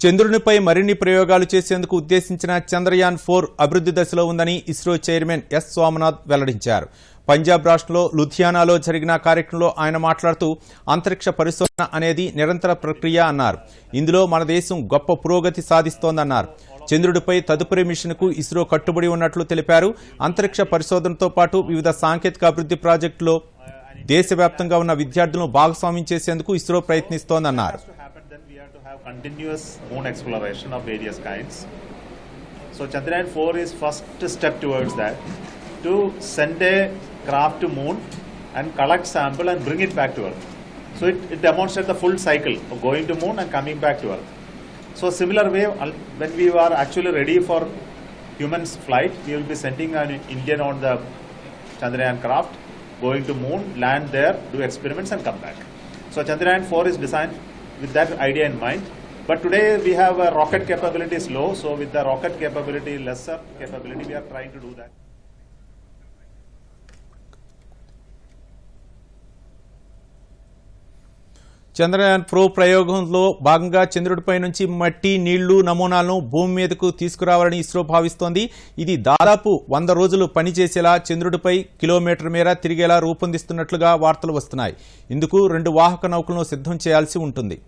చంద్రునిపై మరిన్ని ప్రయోగాలు చేసేందుకు ఉద్దేశించిన చంద్రయాన్ ఫోర్ అభివృద్ధి దశలో ఉందని ఇస్రో చైర్మన్ ఎస్ సోమనాథ్ వెల్లడించారు. పంజాబ్ రాష్ట్రంలో లుధియానాలో జరిగిన కార్యక్రమంలో ఆయన మాట్లాడుతూ అంతరిక్ష పరిశోధన అనేది నిరంతర ప్రక్రియ అన్నారు. ఇందులో మన దేశం గొప్ప పురోగతి సాధిస్తోందన్నారు. చంద్రుడిపై తదుపరి మిషన్కు ఇస్రో కట్టుబడి ఉన్నట్లు తెలిపారు. అంతరిక్ష పరిశోధనతో పాటు వివిధ సాంకేతిక అభివృద్ధి ప్రాజెక్టులో దేశవ్యాప్తంగా ఉన్న విద్యార్థులను భాగస్వామ్యం చేసేందుకు ఇస్రో ప్రయత్నిస్తోందన్నారు. Then we have to have continuous moon exploration of various kinds. So Chandrayaan 4 is first step towards that to send a craft to moon and collect sample and bring it back to Earth. So it, it demonstrates the full cycle of going to moon and coming back to Earth. So similar way, when we are actually ready for humans flight, we will be sending an Indian on the Chandrayaan craft, going to moon, land there, do experiments and come back. So Chandrayaan 4 is designed with that idea in mind. But today we have a rocket capability is low, so with the rocket capability lesser capability, we are trying to do that. Chandrayaan pro ప్రయోగంలో భాగంగా చంద్రుడిపై నుంచి మట్టి నీళ్ళు నమూనాలను భూమి మీదకు తీసుకురావాలని ఇస్రో భావిస్తోంది. ఇది దాదాపు వంద రోజులు పనిచేసేలా చంద్రుడిపై కిలోమీటర్ మేర తిరిగేలా రూపొందిస్తున్నట్లుగా వార్తలు వస్తున్నాయి. ఇందుకు రెండు వాహక నౌకలను సిద్ధం చేయాల్సి ఉంటుంది.